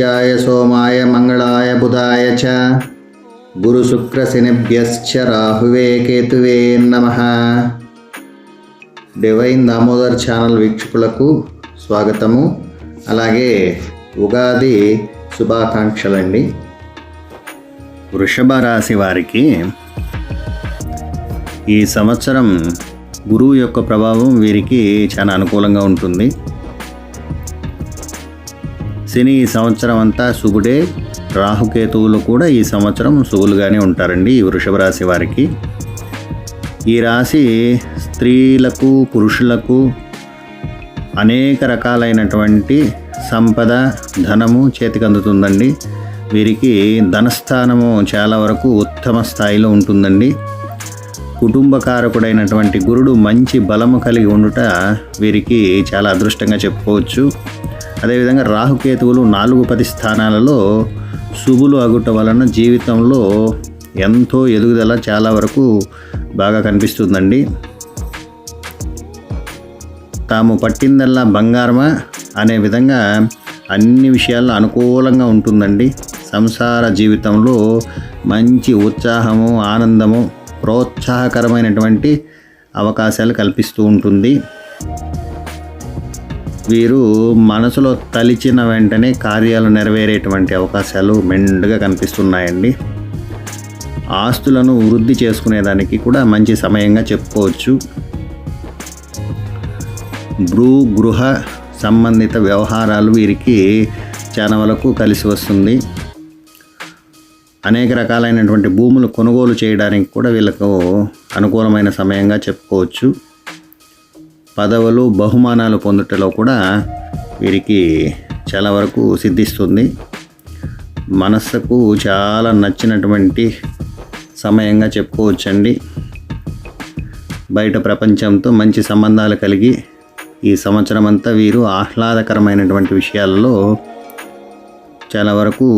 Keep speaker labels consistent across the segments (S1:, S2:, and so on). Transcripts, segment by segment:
S1: నిత్యాయ సోమాయ మంగళాయ బుధాయ చ గురుశుక్రశనిభ్యశ్చ రాహువే కేతువే నమ divine Damodar channel వీక్షకులకు స్వాగతము. అలాగే ఉగాది శుభాకాంక్షలండి. వృషభ రాశి వారికి ఈ సంవత్సరం గురువు యొక్క ప్రభావం వీరికి చాలా అనుకూలంగా ఉంటుంది. శని ఈ సంవత్సరం అంతా శుభుడే. రాహుకేతువులు కూడా ఈ సంవత్సరం శుభులుగానే ఉంటారండి ఈ వృషభ రాశి వారికి. ఈ రాశి స్త్రీలకు పురుషులకు అనేక రకాలైనటువంటి సంపద ధనము చేతికందుతుందండి. వీరికి ధనస్థానము చాలా వరకు ఉత్తమ స్థాయిలో ఉంటుందండి. కుటుంబకారకుడైనటువంటి గురుడు మంచి బలము కలిగి ఉండుట వీరికి చాలా అదృష్టంగా చెప్పుకోవచ్చు. అదేవిధంగా రాహుకేతువులు నాలుగు పది స్థానాలలో శుభులు అగుట వలన జీవితంలో ఎంతో ఎదుగుదల చాలా వరకు బాగా కనిపిస్తుందండి. తాము పట్టిందల్లా బంగారమా అనే విధంగా అన్ని విషయాల్లో అనుకూలంగా ఉంటుందండి. సంసార జీవితంలో మంచి ఉత్సాహము ఆనందము ప్రోత్సాహకరమైనటువంటి అవకాశాలు కల్పిస్తూ ఉంటుంది. వీరు మనసులో తలిచిన వెంటనే కార్యాలు నెరవేరేటువంటి అవకాశాలు మెండుగా కనిపిస్తున్నాయండి. ఆస్తులను వృద్ధి చేసుకునేదానికి కూడా మంచి సమయంగా చెప్పుకోవచ్చు. భూ గృహ సంబంధిత వ్యవహారాలు వీరికి చాలా వరకు కలిసి వస్తుంది. అనేక రకాలైనటువంటి భూములు కొనుగోలు చేయడానికి కూడా వీళ్ళకు అనుకూలమైన సమయంగా చెప్పుకోవచ్చు. పదవులు బహుమానాలు పొందుటలో కూడా వీరికి చాలా వరకు సిద్ధిస్తుంది. మనస్సుకు చాలా నచ్చినటువంటి సమయంగా చెప్పుకోవచ్చండి. బయట ప్రపంచంతో మంచి సంబంధాలు కలిగి ఈ సంవత్సరం అంతా వీరు ఆహ్లాదకరమైనటువంటి విషయాలలో చాలా వరకు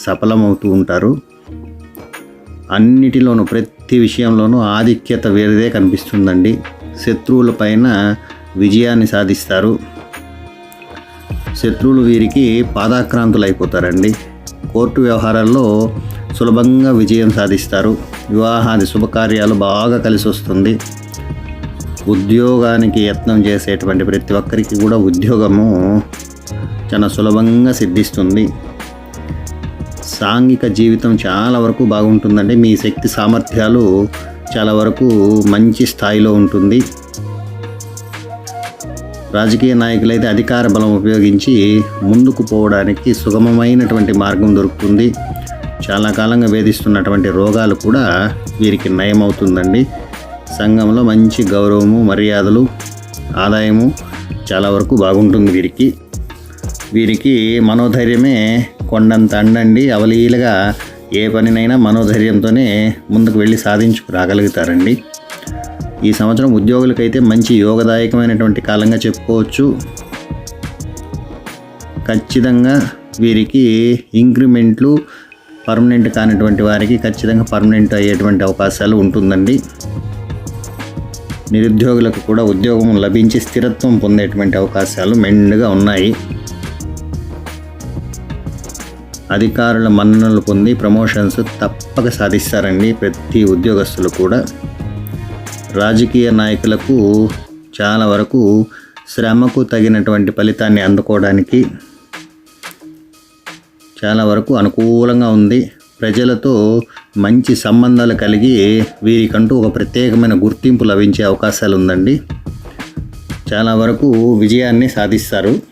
S1: సఫలమవుతూ ఉంటారు. అన్నిటిలోనూ ప్రతి విషయంలోనూ ఆధిక్యత వేరేదే కనిపిస్తుందండి. శత్రువుల పైన విజయాన్ని సాధిస్తారు. శత్రువులు వీరికి పాదాక్రాంతులు అయిపోతారండి కోర్టు వ్యవహారాల్లో సులభంగా విజయం సాధిస్తారు. వివాహాది శుభకార్యాలు బాగా కలిసి వస్తుంది ఉద్యోగానికి యత్నం చేసేటువంటి ప్రతి ఒక్కరికి కూడా ఉద్యోగము చాలా సులభంగా సిద్ధిస్తుంది. సాంఘిక జీవితం చాలా వరకు బాగుంటుందండి. మీ శక్తి సామర్థ్యాలు చాలా వరకు మంచి స్థాయిలో ఉంటుంది. రాజకీయ నాయకులైతే అధికార బలం ఉపయోగించి ముందుకు పోవడానికి సుగమమైనటువంటి మార్గం దొరుకుతుంది. చాలా కాలంగా వేధిస్తున్నటువంటి రోగాలు కూడా వీరికి నయమవుతుందండి. సంఘంలో మంచి గౌరవము మర్యాదలు ఆదాయము చాలా వరకు బాగుంటుంది వీరికి. వీరికి మనోధైర్యమే కొండంత అండండి. అవలీలగా ఏ పనినైనా మనోధైర్యంతోనే ముందుకు వెళ్ళి సాధించుకు రాగలుగుతారండి. ఈ సంవత్సరం ఉద్యోగులకైతే మంచి యోగదాయకమైనటువంటి కాలంగా చెప్పుకోవచ్చు. ఖచ్చితంగా వీరికి ఇంక్రిమెంట్లు పర్మనెంట్ కానిటువంటి వారికి ఖచ్చితంగా పర్మనెంట్ అయ్యేటువంటి అవకాశాలు ఉంటుందండి. నిరుద్యోగులకు కూడా ఉద్యోగం లభించి స్థిరత్వం పొందేటువంటి అవకాశాలు మెండుగా ఉన్నాయి. అధికారుల మన్ననలు పొంది ప్రమోషన్స్ తప్పక సాధిస్తారండి ప్రతి ఉద్యోగస్తులు కూడా. రాజకీయ నాయకులకు చాలా వరకు శ్రమకు తగినటువంటి ఫలితాన్ని అందుకోవడానికి చాలా వరకు అనుకూలంగా ఉంది. ప్రజలతో మంచి సంబంధాలు కలిగి వీరికంటూ ఒక ప్రత్యేకమైన గుర్తింపు లభించే అవకాశాలు ఉందండి చాలా వరకు విజయాన్ని సాధిస్తారు.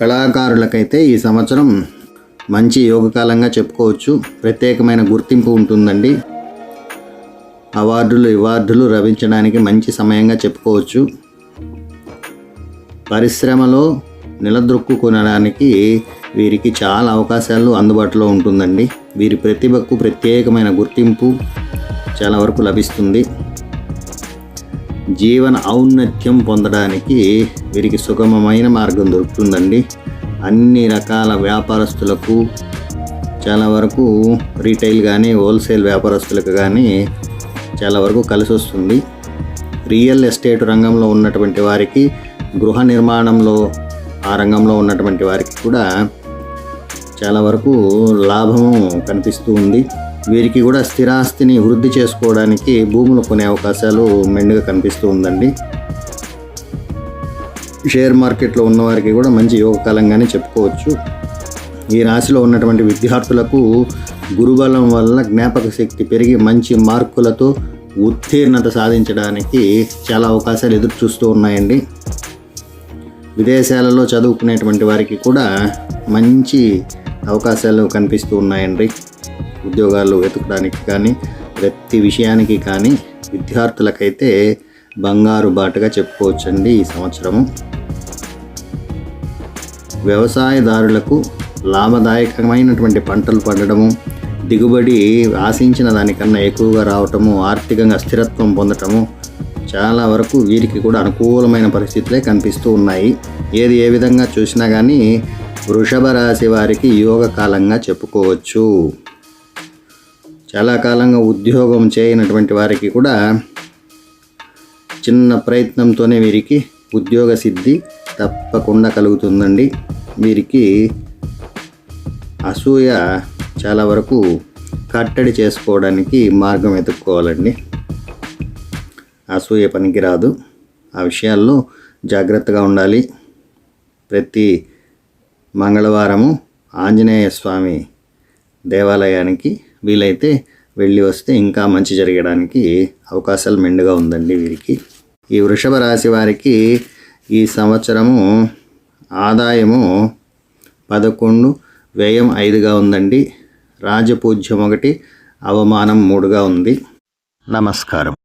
S1: కళాకారులకైతే ఈ సంవత్సరం మంచి యోగకాలంగా చెప్పుకోవచ్చు. ప్రత్యేకమైన గుర్తింపు ఉంటుందండి. అవార్డులు ఇవార్డులు లభించడానికి మంచి సమయంగా చెప్పుకోవచ్చు. పరిశ్రమలో నిలదొక్కుకొనడానికి వీరికి చాలా అవకాశాలు అందుబాటులో ఉంటుందండి. వీరి ప్రతిభకు ప్రత్యేకమైన గుర్తింపు చాలా వరకు లభిస్తుంది. జీవన ఔన్నత్యం పొందడానికి వీరికి సుగమమైన మార్గం దొరుకుతుందండి. అన్ని రకాల వ్యాపారస్తులకు చాలా వరకు రీటైల్ కానీ హోల్సేల్ వ్యాపారస్తులకు కానీ చాలా వరకు కలిసి వస్తుంది. రియల్ ఎస్టేట్ రంగంలో ఉన్నటువంటి వారికి గృహ నిర్మాణంలో ఆ రంగంలో ఉన్నటువంటి వారికి కూడా చాలా వరకు లాభము కనిపిస్తూ ఉంది. వీరికి కూడా స్థిరాస్తిని వృద్ధి చేసుకోవడానికి భూములు కొనే అవకాశాలు మెండుగా కనిపిస్తూ ఉందండి. షేర్ మార్కెట్లో ఉన్నవారికి కూడా మంచి యోగకాలంగానే చెప్పుకోవచ్చు. ఈ రాశిలో ఉన్నటువంటి విద్యార్థులకు గురుబలం వల్ల జ్ఞాపక శక్తి పెరిగి మంచి మార్కులతో ఉత్తీర్ణత సాధించడానికి చాలా అవకాశాలు ఎదురు చూస్తూ ఉన్నాయండి. విదేశాలలో చదువుకునేటువంటి వారికి కూడా మంచి అవకాశాలు కనిపిస్తూ ఉన్నాయండి. ఉద్యోగాలు వెతకడానికి కానీ ప్రతి విషయానికి కానీ విద్యార్థులకైతే బంగారు బాటగా చెప్పుకోవచ్చండి ఈ సంవత్సరము. వ్యవసాయదారులకు లాభదాయకమైనటువంటి పంటలు పండడము దిగుబడి ఆశించిన దానికన్నా ఎక్కువగా రావటము ఆర్థికంగా స్థిరత్వం పొందటము చాలా వరకు వీరికి కూడా అనుకూలమైన పరిస్థితులే కనిపిస్తూ ఉన్నాయి. ఏది ఏ విధంగా చూసినా కానీ వృషభ రాశి వారికి యోగ కాలంగా చెప్పుకోవచ్చు. చాలా కాలంగా ఉద్యోగం చేయనటువంటి వారికి కూడా చిన్న ప్రయత్నంతోనే వీరికి ఉద్యోగ సిద్ధి తప్పకుండా కలుగుతుందండి. వీరికి అసూయ చాలా వరకు కట్టడి చేసుకోవడానికి మార్గం వెతుక్కోవాలండి. అసూయ పనికిరాదు. ఆ విషయాల్లో జాగ్రత్తగా ఉండాలి. ప్రతి మంగళవారము ఆంజనేయ స్వామి దేవాలయానికి వీలైతే వెళ్ళి వస్తే ఇంకా మంచి జరగడానికి అవకాశాలు మెండుగా ఉందండి వీరికి. ఈ వృషభ రాశి వారికి ఈ సంవత్సరము ఆదాయము పదకొండు వ్యయం ఐదుగా ఉందండి. రాజపూజ్యం ఒకటి అవమానం మూడుగా ఉంది. నమస్కారం.